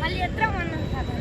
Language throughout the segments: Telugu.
మళ్ళీ ఎత్తం అన్నాను కదా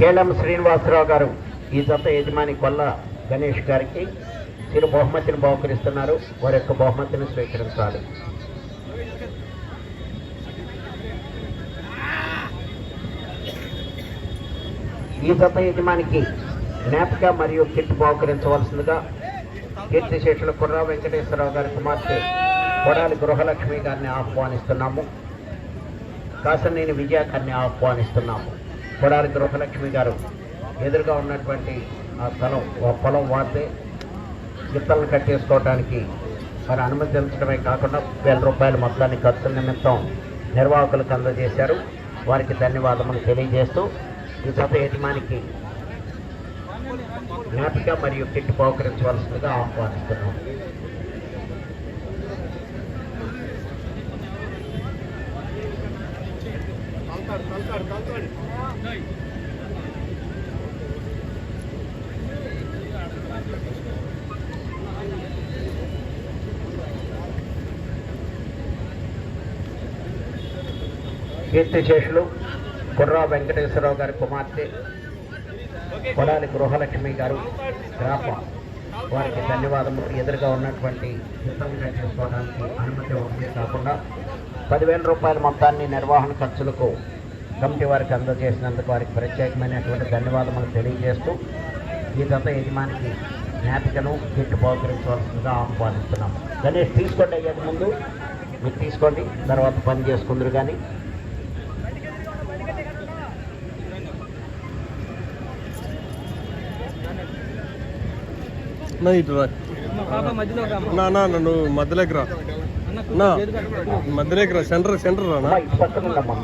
కేలం శ్రీనివాసరావు గారు ఈ జత యజమాని కొల్ల గణేష్ గారికి చిరు బహుమతిని బహుకరిస్తున్నారు. వారి యొక్క బహుమతిని స్వీకరించాలి. ఈ జత యజమానికి జ్ఞాపిక మరియు కిట్ బహుకరించవలసిందిగా కీర్తి శేషుల కుర్రా వెంకటేశ్వరరావు గారి కుమార్తె కొడాలి గృహలక్ష్మి గారిని ఆహ్వానిస్తున్నాము. కాసనేని విజయ గారిని ఆహ్వానిస్తున్నాము. కొడాలి గృహలక్ష్మి గారు ఎదురుగా ఉన్నటువంటి ఆ స్థలం ఆ పొలం వాడితే గిత్తలను కట్టేసుకోవడానికి మరి అనుమతించడమే కాకుండా వేల రూపాయల మొత్తాన్ని ఖర్చుల నిమిత్తం నిర్వాహకులకు అందజేశారు. వారికి ధన్యవాదములు తెలియజేస్తూ ఈ సభ యజమానికి జ్ఞాపిక మరియు కిట్ పోకరించవలసిందిగా ఆహ్వానిస్తున్నాం. కీర్తిశేషులు కుర్రా వెంకటేశ్వరరావు గారి కుమార్తె కొడాలి గృహలక్ష్మి గారు గ్రామ వారికి ధన్యవాదములు. ఎదురుగా ఉన్నటువంటి చిత్రంగా చేసుకోవడానికి అనుమతి ఉంది కాకుండా పదివేల రూపాయల మొత్తాన్ని నిర్వహణ ఖర్చులకు కమిటీ వారికి అందజేసినందుకు వారికి ప్రత్యేకమైనటువంటి ధన్యవాదములు తెలియజేస్తూ ఈ గత యజమానికి జ్ఞాపికను గిట్టు బహుకరించవలసిందిగా ఆహ్వానిస్తున్నాము. గణేష్ తీసుకోండి అయ్యేది ముందు. మీరు తీసుకోండి తర్వాత పని చేసుకుందరు కానీ. నా ఇటు రా. నా నా నన్ను మధ్యలోకి రా. నా. రా సెంటర్ సెంటర్ రా నా అమ్మా, ఇటు. పక్కన ఉండమ్మా.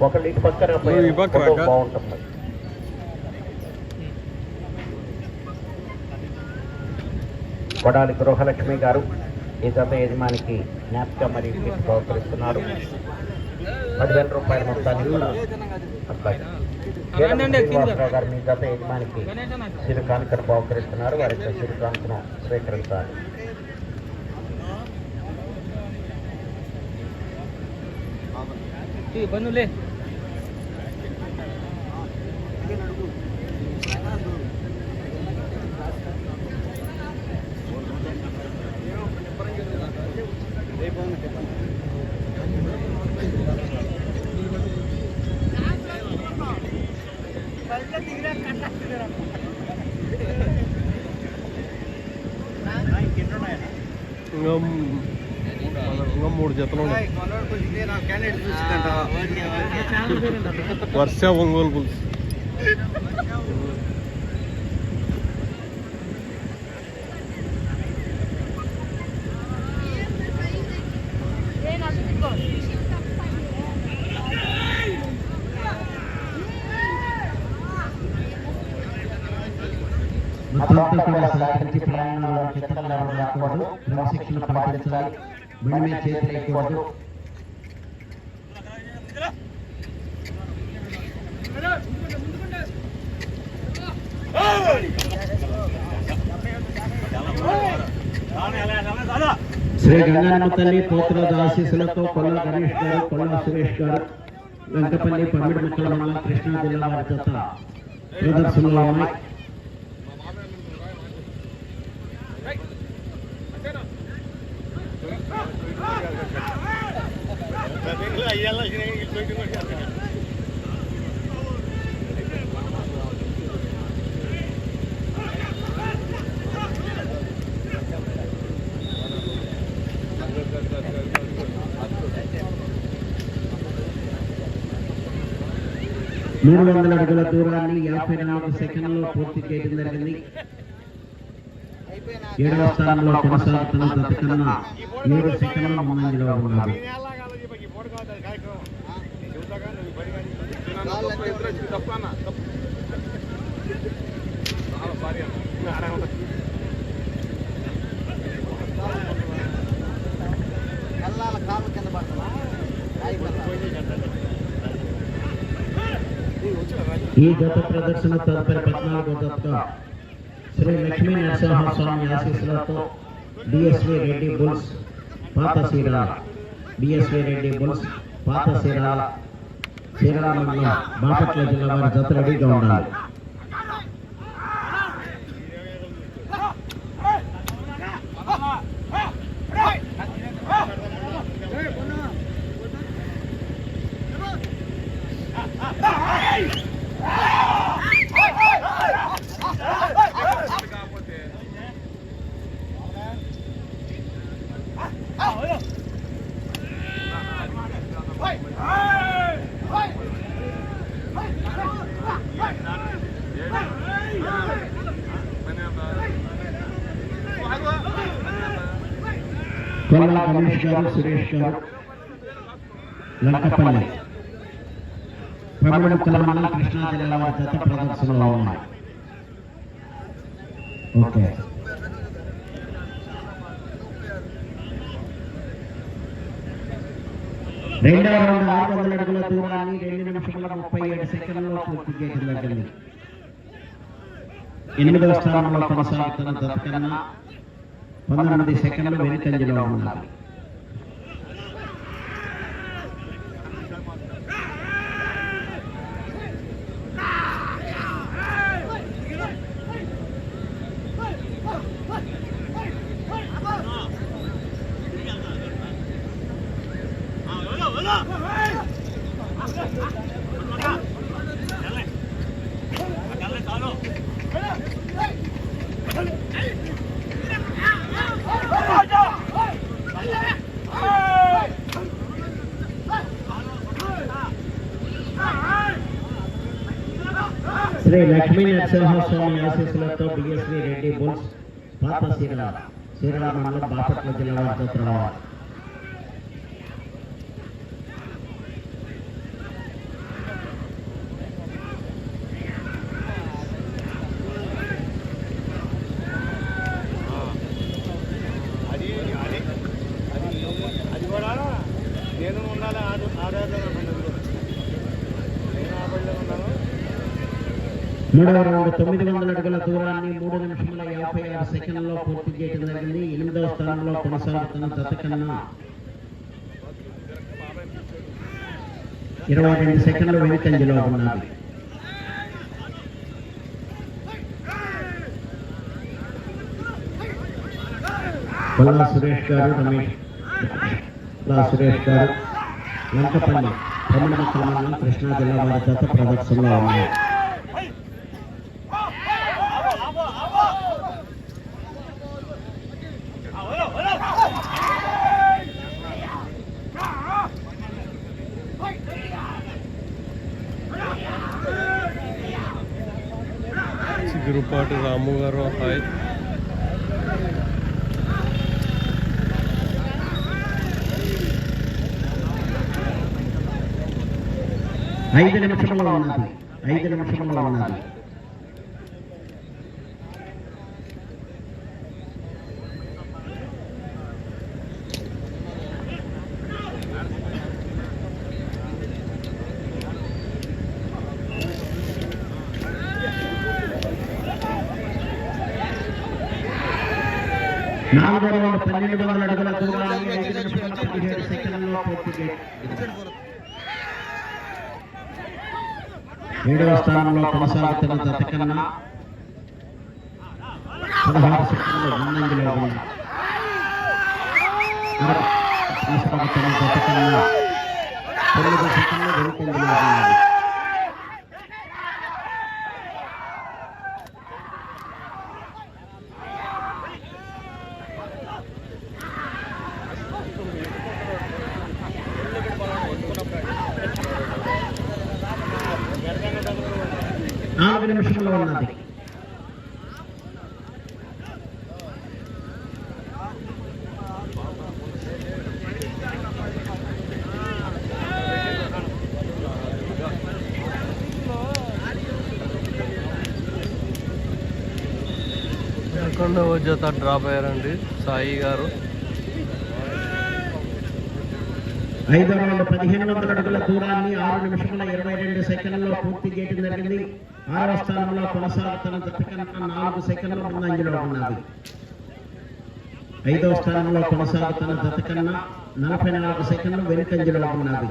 అక్కడ ఈ పక్క రాక? కొడాలి గృహలక్ష్మి గారు ఈ జత యజమానికి జ్ఞాపిక మరియు బహుకరిస్తున్నారు పదివేల రూపాయల మొత్తాన్ని కూడా అబ్బాయి కేవలం శ్రీనివాసరావు గారు మీ జత యజమానికి సిరు కానుకను బహుకరిస్తున్నారు వారి యొక్క సిరు కానుకను స్వీకరించాలి బన్నులే ఇంకా ఇంకా మూడు జతలు ఉన్నాయి. వర్ష ఒంగోలు పులుసు. మొత్తం కూడా సహకరించి ప్రయాణంలో చిత్రంలో రాకూడదు క్రమశిక్షణ పాటించాలి. బండి చేతులు వేయకూడదు శ్రీ గంగానమ్మ తల్లి పోతురాజు ఆశీస్సులతో కొల్ల గణేష్ గారు కొల్ల సురేష్ గారు వెంకపల్లి పమ్మిడి ముక్కల మండలం కృష్ణా జిల్లా వారి చేత ప్రదర్శనలో ఉన్నాయి. మూడు వందల అడుగుల దూరాన్ని యాభై నాలుగు సెకండ్లలో పూర్తి చేయడం జరిగింది. ఏడవ స్థానంలో కొనసాగుతున్న జత కన్నా ఏడు సెకండ్ల ముందంజలో ఉన్నారు. ఈ గత ప్రదర్శన తదుపరి పద్నాలుగో జతగా శ్రీ లక్ష్మీ నరసింహస్వామి ఆశీస్సులతో డిఎస్వి రెడ్డి బుల్స్ పాత సీరాల డిఎస్వి రెడ్డి బుల్స్ పాత సీరాల సీరాల బాపట్ల జిల్లా వారి జత రెడీగా ఉండాలి. కొల్లా గణేష్ గారు సురేష్ గారు లంకపల్లి. పమిడిముక్కల తెలంగాణ కృష్ణా జిల్లా వారి చేత ప్రదర్శనలో ఉన్నాయి. ఓకే. రెండవ రౌండ్ ఆరు వందల అడుగుల దూరాన్ని రెండు నిమిషముల ముప్పై ఏడు సెకండ్లలో పూర్తి చేయడం జరిగింది. ఎనిమిదవ స్థానంలో కొనసాగుతున్న జత పంతొమ్మిది సెకండ్లు వెనుకంజలో ఉన్నారు శ్రీ లక్ష్మీ నరసింహస్వామి ఆశీస్సులతో బిఎస్వి రెడ్డి బుల్స్ పాత సీరల సీరల మండలం బాపట్ల జిల్లా వారి మూడవ రౌండ్ తొమ్మిది వందల అడుగుల దూరాన్ని మూడు నిమిషముల యాభై ఆరు సెకండ్లలో పూర్తి చేయడం జరిగింది. ఎనిమిదవ స్థానంలో కొనసాగుతున్న జత కన్నా ఇరవై రెండు సెకండ్లు వెనుకంజలో ఉన్నది. కొల్లా సురేష్ గారు రమేష్ కొల్లా సురేష్ గారు లంకపల్లి తమిళ మండలం కృష్ణా జిల్లా వారి జత ప్రదర్శనలో ఉన్నారు. చిగురుపాటి రాము గారు హాయ్ ఐదు నిమిషంలో ఉన్నది. ఐదు నిమిషంలో ఉన్నది. నాలుగు రౌండ్ పన్నెండు వందల అడుగుల దూరాన్ని ఐదు నిమిషాల పదిహేడు సెకండ్లలో పూర్తి చేసింది. ఏడవ స్థానంలో కొనసాగుతున్న జత కన్నా పదహారు సెకండ్లు ముందంజలో ఉంది మరొక కొనసాగుతున్న జత కన్నా తొమ్మిది సెకండ్లు వెనుకంజలో ఉన్నది నాలుగు నిమిషంలో ఉన్నది పదకొండవ జత డ్రాప్ అయ్యారండి. సాయి గారు. ఐదు వందల పదిహేను వందల అడుగుల దూరాన్ని ఆరు నిమిషముల ఇరవై రెండు సెకండ్లో పూర్తి చేయడం జరిగింది. ఆరవ స్థానంలో కొనసాగుతున్న జత నాలుగు సెకండ్ల ముందంజలో ఉన్నది. ఐదవ స్థానంలో కొనసాగుతున్న జత నలభై నాలుగు సెకండ్లు వెనుకంజలో ఉన్నది.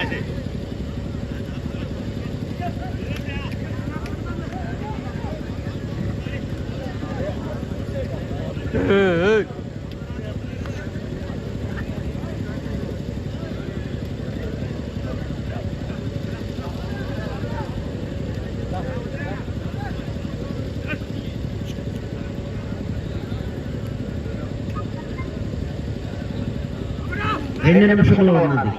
సన్నాసి ఏయ్! రెండు నిమిషంలో ఉన్నది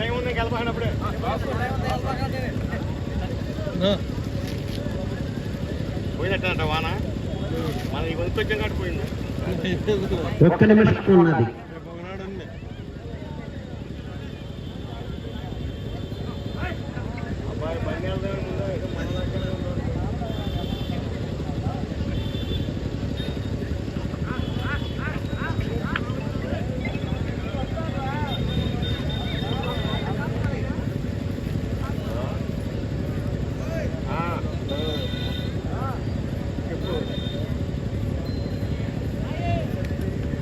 టైం ఉంది వాన? మన ఈ వంతు వచ్చాం పోయింది. ఒక్క నిమిషం ఉన్నది రేపు ఒకనాడు ఉంది. అబ్బాయి బండి వెళ్దాం ముందు ఏదో మన దగ్గరే ఉన్నాడు.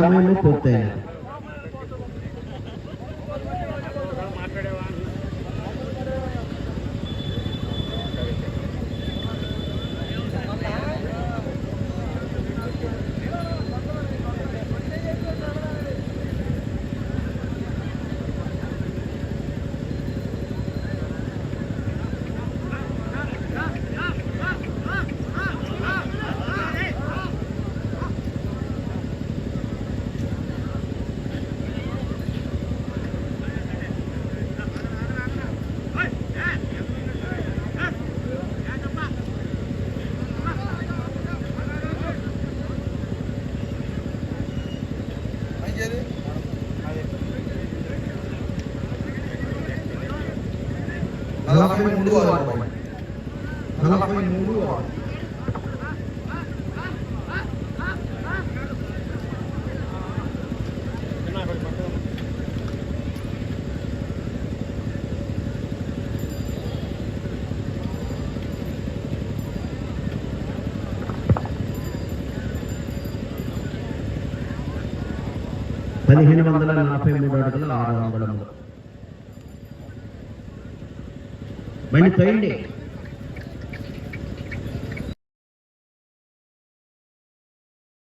ज़मीन पोते हैं। నలభై మూడు అరవై నలభై మూడు అరవై పదిహేను వందల నలభై మూడు అడుగుల ఆరు అంగుళములు బండి తోయండి